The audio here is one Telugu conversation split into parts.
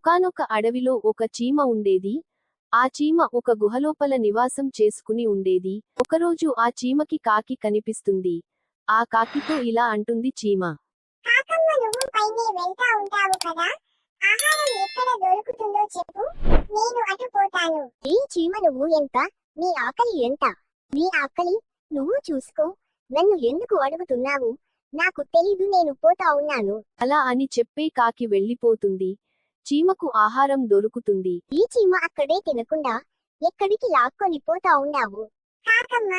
ఒకానొక అడవిలో ఒక చీమ ఉండేది. ఆ చీమ ఒక గుహలోపల నివాసం చేసుకుని ఉండేది. ఒకరోజు ఆ చీమకి కాకి కనిపిస్తుంది. ఆ కాకితో ఇలా అంటుంది చీమ. కాకమ్మ నువ్వు పైనే వెళ్తా ఉంటావు కదా. ఆహారం ఎక్కడ దొరుకుతుందో చెప్పు. నేను అటు పోతాను. ఈ చీమ నువ్వు ఎంత? నీ ఆకలి ఎంత? నీ ఆకలి? నువ్వు చూసుకో. నన్ను ఎందుకు అడుగుతున్నావు? నాకు తెలీదు నేను పోతా ఉన్నాను. అలా అని చెప్పే కాకి వెళ్ళిపోతుంది. చీమకు ఆహారం దొరుకుతుంది. ఈ చీమ అక్కడే తినకుండా ఎక్కడికి లాక్కొని పోతా ఉన్నావు కాకమ్మ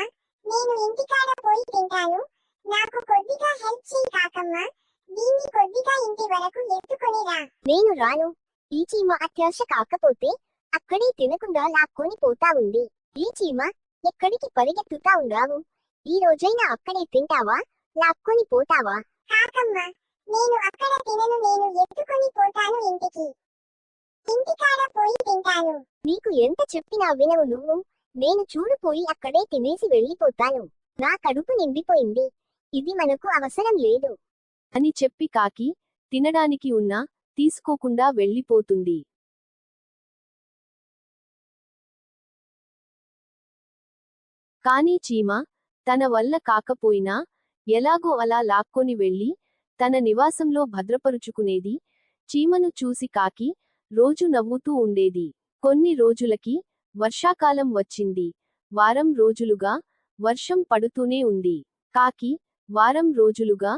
నేను ఇంటికాడ పోయి తింటాను. నాకు కొద్దిగా హెల్ప్ చేయి కాకమ్మ. దీన్ని కొద్దిగా ఇంటి వరకు ఎత్తుకొని రా. నేను రాను. ఈ చీమ అత్యాశ కాకపోతే అక్కడే తినకుండా లాక్కొని పోతా ఉంది. ఈ చీమ ఎక్కడికి పరిగెత్తుతా ఉన్నావు ఈ రోజైనా అక్కడే తింటావా? లాక్కొని పోతావా? కాకమ్మ నేను అక్కడ తినను నేను ఎత్తుకొని పోతాను ఇంటికి. ఇంటికాడ పోయి తింటాను. నీకు ఎంత చెప్పినా వినవు నువ్వు. నేను చూడిపోయి అక్కడే తినేసి వెళ్ళిపోతాను. నా కడుపు నిండిపోయింది. ఇది మనకు అవసరం లేదు. అని చెప్పి కాకి తినడానికి ఉన్నా తీసుకోకుండా వెళ్ళిపోతుంది. కానీ చీమ తన వల్ల కాకపోయినా ఎలాగో అలా లాక్కొని వెళ్ళి తన నివాసంలో భద్రపరుచుకునేది చీమను చూసి కాకి రోజు నవ్వుతూ ఉండేది. కొన్ని రోజులకి వర్షాకాలం వచ్చింది. వారం రోజులుగా వర్షం పడుతూనే ఉంది. కాకి వారం రోజులుగా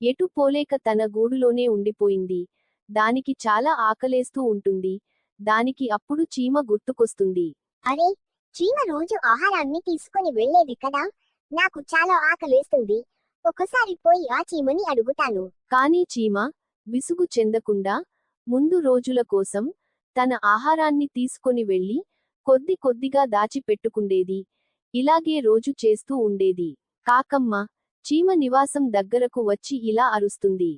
ఎటు పోలేక తన గూడులోనే ఉండిపోయింది. దానికి చాలా ఆకలేస్తూ ఉంటుంది. దానికి అప్పుడు చీమ గుర్తుకొస్తుంది. అరే చీమ రోజు ఆహారాన్ని తీసుకుని వెళ్ళేది కదా? నాకు చాలా ఆకలేస్తుంది. ఒకసారి పోయి ఆ చీమని అడుగుతాను. కానీ చీమ విసుగు చెందకుండా ముందు రోజుల కోసం తన ఆహారాన్ని తీసుకొని వెళ్ళి కొద్ది కొద్దిగా దాచిపెట్టుకుండేది. ఇలాగే రోజు చేస్తూ ఉండేది. కాకమ్మ చీమ నివాసం దగ్గరకు వచ్చి ఇలా అరుస్తుంది.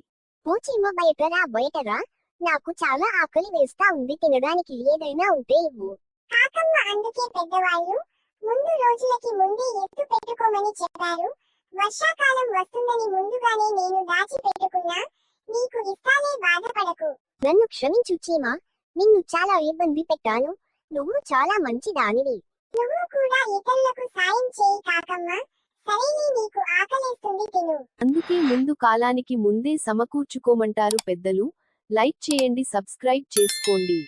ఓ చీమ బయటరా బయటరా? నాకు చాలా ఆకలి వేస్తా ఉంది తినడానికి ఏదైనా ఉంటే ఇవ్వు. కాకమ్మ అందుకే పెద్దవాళ్ళు ముందు రోజులకి ముందే ఎత్తు పెట్టుకోమని చెప్పారు. వర్షాకాలం వస్తుందని ముందుగానే నేను దాచి పెట్టుకున్నా నీకు ఇస్తాలే బాధపడకు. నన్ను క్షమించు చీమ. నిన్ను చాలా ఇబ్బంది పెట్టాను. నువ్వు చాలా మంచి దానివి నువ్వు కూడా ఇతరులకు సాయం చేయి కాకమ్మా. సరేనే నీకు ఆకలేస్తుంది తిను. అందుకే ముందు కాలానికి ముందే సమకూర్చుకోమంటారు పెద్దలు. లైక్ చేయండి సబ్స్క్రైబ్ చేసుకోండి.